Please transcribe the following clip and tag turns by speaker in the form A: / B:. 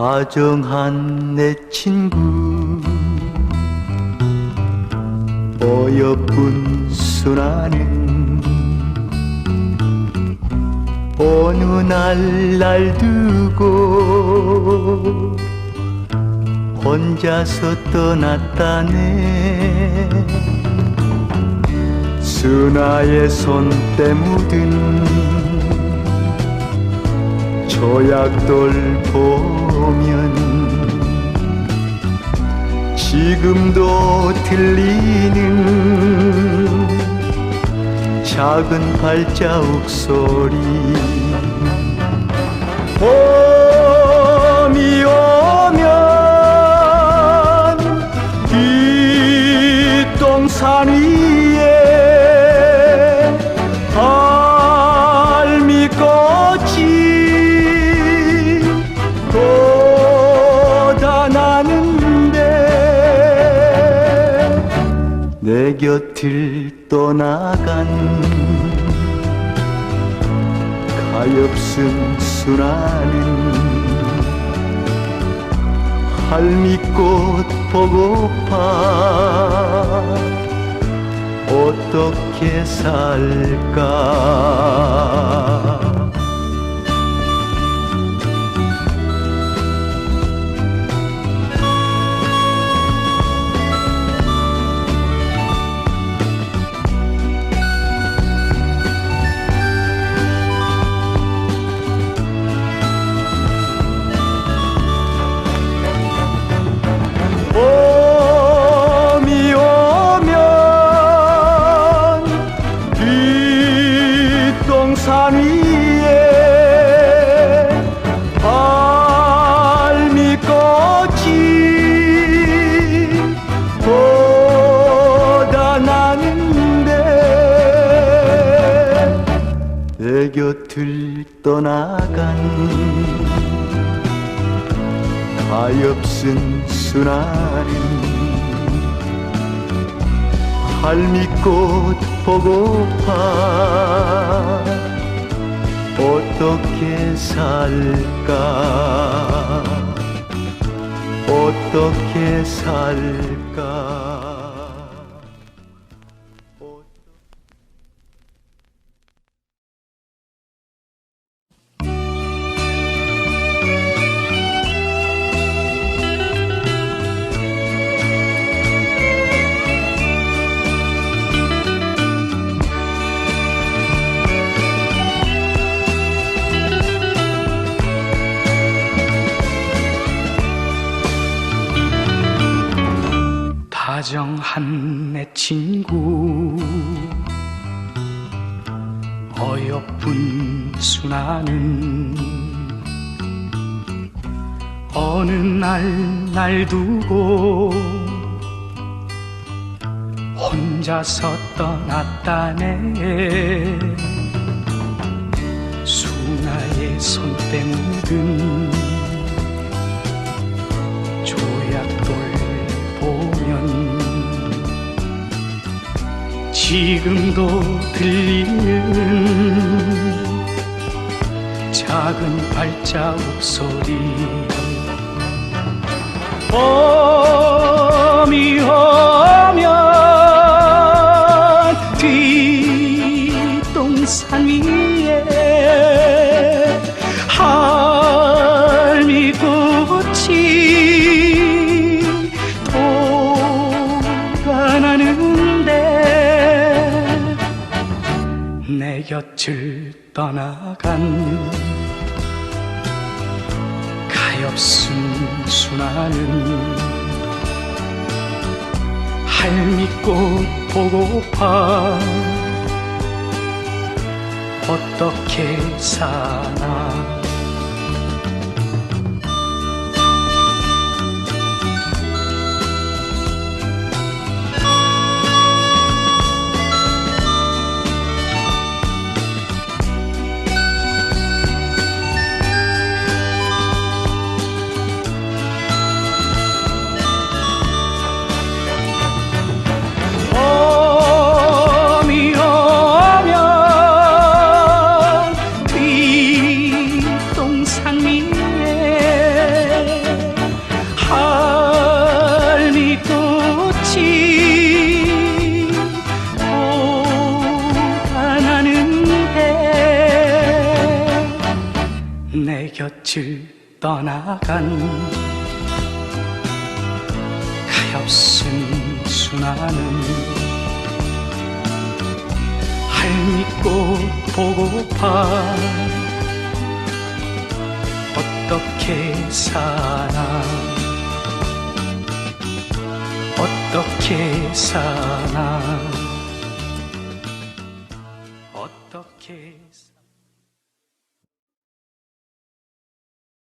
A: 다정한 내 친구 어여쁜 순아는 어느 날 날 두고 혼자서 떠났다네. 순아의 손때 묻은 조약돌 보면 지금도 들리는 작은 발자국 소리 곁을 떠나간 가엾은 순아는 할미꽃 보고파 어떻게 살까 뒷동산 위에 알미꽃이 돋아나는데 내 곁을 떠나간 가엾은 순아는 할미꽃 보고파. 어떻게 살까? 어떻게 살까
B: 다정한 내 친구. 어여쁜 순아는 어느 날 날 두고 혼자서 떠났다네. 순아의 손때 묻은 지금도 들리는 작은 발자국 소리. 오면 뒷동산 위에 할미꽃이 내 곁을 떠나간 가엾은 순아는 할미꽃 보고파 어떻게 사나 곁을 떠나간 가엾은 순환은 할미꽃 보고파 어떻게 사나? 어떻게 사나? 어떻게 사